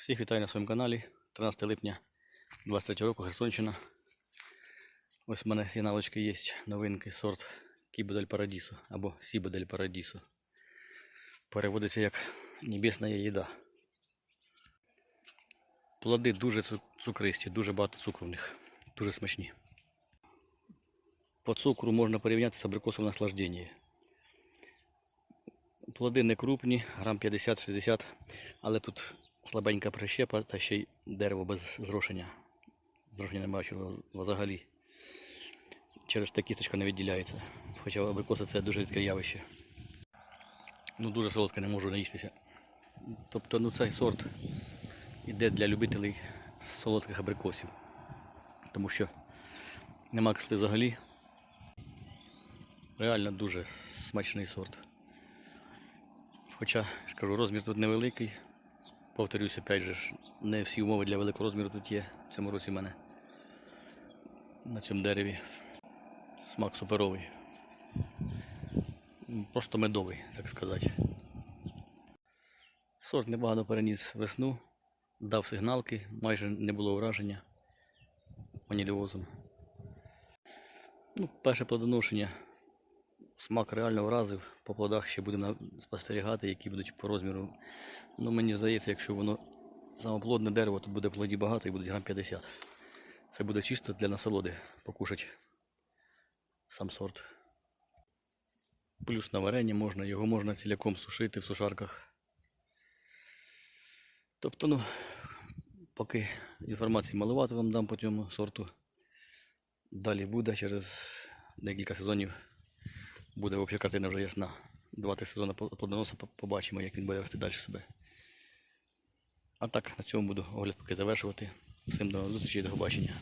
Всіх вітаю на своєму каналі. 13 липня 23 року Херсонщина. Ось в мене сигналочки є новинки сорт Кібо дель Парадісо або Сібо дель Парадісо. Переводиться як небесна їда. Плоди дуже цукристі, дуже багато цукру в них, дуже смачні. По цукру можна порівняти з абрикосом наслаждення. Плоди не крупні, грам 50-60, але тут слабенька прищепа та ще й дерево без зрошення. Зрошення немає чого взагалі. Через те кісточка не відділяється. Хоча абрикоси це дуже рідке явище. Ну дуже солодке, не можу наїстися. Тобто ну, цей сорт іде для любителів солодких абрикосів. Тому що нема кисти взагалі. Реально дуже смачний сорт. Хоча, я ж кажу, розмір тут невеликий. Повторюсь, опять же, не всі умови для великого розміру тут є в цьому році в мене. На цьому дереві. Смак суперовий. Просто медовий, так сказати. Сорт небагато переніс весну, дав сигналки, майже не було враження ваніліозом. Ну, перше плодоношення смак реально вразив. По плодах ще будемо спостерігати, які будуть по розміру. Ну, мені здається, якщо воно самоплодне дерево, то буде плодів багато і буде грам 50. Це буде чисто для насолоди покушати сам сорт. Плюс на варення можна, його можна ціляком сушити в сушарках. Тобто, ну, поки інформації маловато вам дам по цьому сорту. Далі буде через декілька сезонів буде взагалі картина вже ясна. Два-три сезони плодоноса побачимо, як він буде вести далі себе. А так, на цьому буду огляд поки завершувати. Всім до зустрічі і до побачення.